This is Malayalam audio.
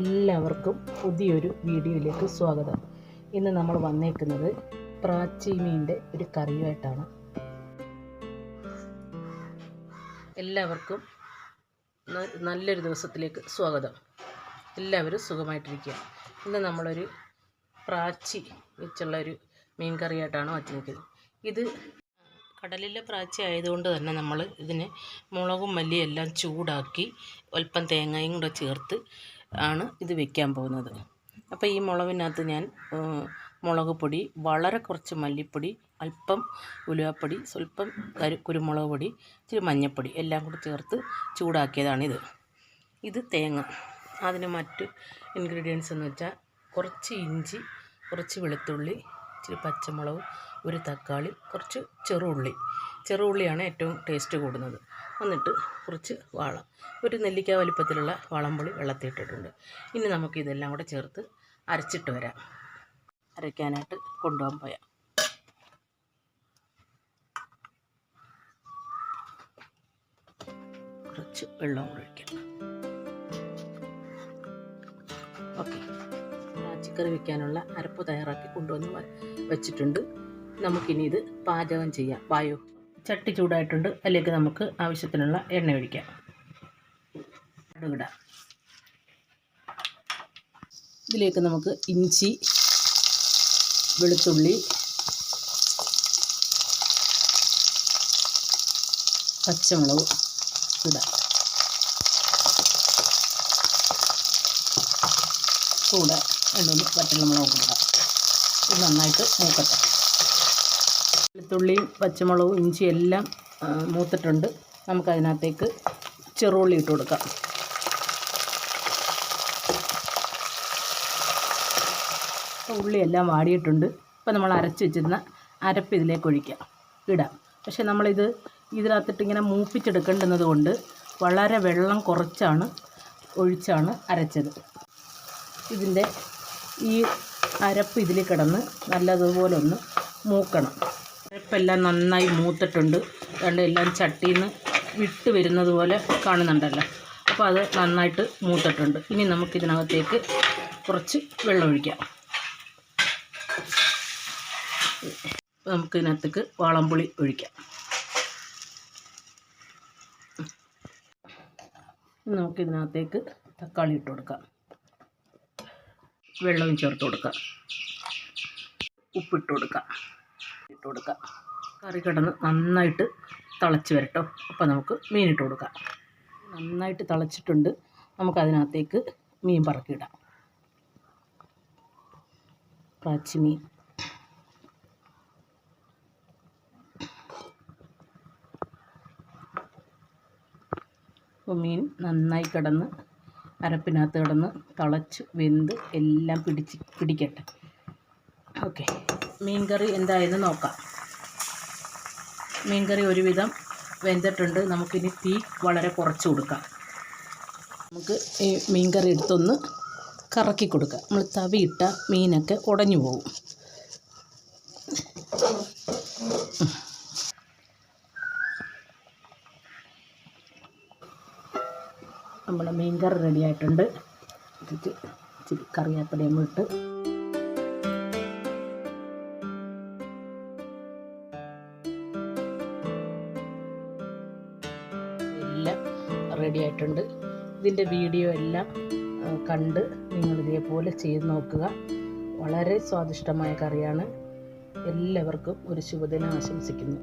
എല്ലാവർക്കും പുതിയൊരു വീഡിയോയിലേക്ക് സ്വാഗതം. ഇന്ന് നമ്മൾ വന്നേക്കുന്നത് പ്രാച്ചി മീനിന്റെ ഒരു കറിയുമായിട്ടാണ്. എല്ലാവർക്കും നല്ലൊരു ദിവസത്തിലേക്ക് സ്വാഗതം. എല്ലാവരും സുഖമായിട്ടിരിക്കുക. ഇന്ന് നമ്മളൊരു പ്രാച്ചി വെച്ചുള്ള ഒരു മീൻ കറിയായിട്ടാണ് വച്ചിരിക്കുന്നത് ഇത് കടലിലെ പ്രാച്ചി ആയതുകൊണ്ട് തന്നെ നമ്മൾ ഇതിന് മുളകും മല്ലിയും എല്ലാം ചൂടാക്കി അല്പം തേങ്ങയും കൂടെ ചേർത്ത് ആണ് ഇത് വെക്കാൻ പോകുന്നത്. അപ്പോൾ ഈ മുളകിനകത്ത് ഞാൻ മുളക് പൊടി വളരെ കുറച്ച് മല്ലിപ്പൊടി അല്പം ഉലുവപ്പൊടി സ്വല്പം കരു കുരുമുളക് പൊടി ഇച്ചിരി മഞ്ഞൾപ്പൊടി എല്ലാം കൂടി ചേർത്ത് ചൂടാക്കിയതാണിത് ഇത്. തേങ്ങ. അതിന് മറ്റ് ഇൻഗ്രീഡിയൻസ് എന്ന് വെച്ചാൽ കുറച്ച് ഇഞ്ചി കുറച്ച് വെളുത്തുള്ളി ഇച്ചിരി പച്ചമുളക് ഒരു തക്കാളി കുറച്ച് ചെറുള്ളി. ചെറുള്ളിയാണ് ഏറ്റവും ടേസ്റ്റ് കൂടുന്നത്. എന്നിട്ട് കുറച്ച് വാളം. ഒരു നെല്ലിക്ക വലിപ്പത്തിലുള്ള വളംപൊളി വെള്ളത്തിട്ടിട്ടുണ്ട് ഇനി നമുക്ക് ഇതെല്ലാം കൂടെ ചേർത്ത് അരച്ചിട്ട് വരാം. അരയ്ക്കാനായിട്ട് കൊണ്ടുപോകാൻ പോയാൽ കുറച്ച് വെള്ളം കൂടെ ഒഴിക്കാം. ഓക്കെ. പച്ചക്കറി വയ്ക്കാനുള്ള അരപ്പ് തയ്യാറാക്കി കൊണ്ടുവന്ന് വെച്ചിട്ടുണ്ട്. നമുക്കിനി ഇത് പാചകം ചെയ്യാം. വായു. ചട്ടി ചൂടായിട്ടുണ്ട്. അതിലേക്ക് നമുക്ക് ആവശ്യത്തിനുള്ള എണ്ണ ഒഴിക്കാം. കടുകിടാം ഇതിലേക്ക് നമുക്ക് ഇഞ്ചി വെളുത്തുള്ളി പച്ചമുളക് ഇടാം. കൂടെ രണ്ടു വറ്റൽമുളകും കൂടെ ഇടാം. ഇത് നന്നായിട്ട് മൂക്കട്ടെ. വെളുത്തുള്ളിയും പച്ചമുളകും ഇഞ്ചി എല്ലാം മൂത്തിട്ടുണ്ട്. നമുക്കതിനകത്തേക്ക് ചെറുള്ളി ഇട്ട് കൊടുക്കാം. ഉള്ളി ഉള്ളിയെല്ലാം വാടിയിട്ടുണ്ട്. ഇപ്പോൾ നമ്മൾ അരച്ച് വെച്ചിരുന്ന അരപ്പ് ഇതിലേക്ക് ഒഴിക്കാം. ഇടാം. പക്ഷേ നമ്മളിത് ഇതിനകത്തിട്ട് ഇങ്ങനെ മൂപ്പിച്ചെടുക്കേണ്ടുന്നത് കൊണ്ട് വളരെ വെള്ളം കുറച്ചാണ് ഒഴിച്ചാണ് അരച്ചത്. ഇതിന്റെ ഈ അരപ്പ് ഇതിൽ കിടന്ന് നല്ലതുപോലെ ഒന്ന് മൂക്കണം. അരപ്പെല്ലാം നന്നായി മൂത്തിട്ടുണ്ട്. അതുകൊണ്ട് എല്ലാം ചട്ടിയിൽ നിന്ന് വിട്ട് വരുന്നത് പോലെ കാണുന്നുണ്ടല്ലോ. അപ്പോൾ അത് നന്നായിട്ട് മൂത്തിട്ടുണ്ട്. ഇനി നമുക്കിതിനകത്തേക്ക് കുറച്ച് വെള്ളം ഒഴിക്കാം. നമുക്കിതിനകത്തേക്ക് വാളംപുളി ഒഴിക്കാം. നമുക്കിതിനകത്തേക്ക് തക്കാളി ഇട്ട് കൊടുക്കാം. വെള്ളവും ചേർത്ത് കൊടുക്കാം. ഉപ്പിട്ട് കൊടുക്കാം. ഇട്ട് കൊടുക്കാം. കറി കിടന്ന് നന്നായിട്ട് തിളച്ച് വരട്ടോ. അപ്പോൾ നമുക്ക് മീൻ ഇട്ട് കൊടുക്കാം. നന്നായിട്ട് തിളച്ചിട്ടുണ്ട്. നമുക്കതിനകത്തേക്ക് മീൻ പറക്കിയിടാം. പ്രാച്ചി മീൻ. മീൻ നന്നായി കിടന്ന് അരപ്പിനകത്ത് കിടന്ന് തിളച്ച് വെന്ത് എല്ലാം പിടിച്ച് പിടിക്കട്ടെ. ഓക്കെ. മീൻ കറി എന്തായെന്ന് നോക്കാം. മീൻ കറി ഒരുവിധം വെന്തിട്ടുണ്ട്. നമുക്കിനി തീ വളരെ കുറച്ച് കൊടുക്കാം. നമുക്ക് ഈ മീൻ കറി എടുത്തൊന്ന് കറക്കി കൊടുക്കാം. നമ്മൾ തവിയിട്ട മീനൊക്കെ ഉടഞ്ഞു പോകും. നമ്മുടെ മീൻ കറി റെഡിയായിട്ടുണ്ട് ഇതിലേക്ക് ഇച്ചിരി കറിവേപ്പിലയും ഇട്ട് റെഡി ആയിട്ടുണ്ട് ഇതിന്റെ വീഡിയോ എല്ലാം കണ്ട് നിങ്ങൾ ഇതേപോലെ ചെയ്ത് നോക്കുക. വളരെ സ്വാദിഷ്ടമായ കറിയാണ്. എല്ലാവർക്കും ഒരു ശുഭദിനം ആശംസിക്കുന്നു.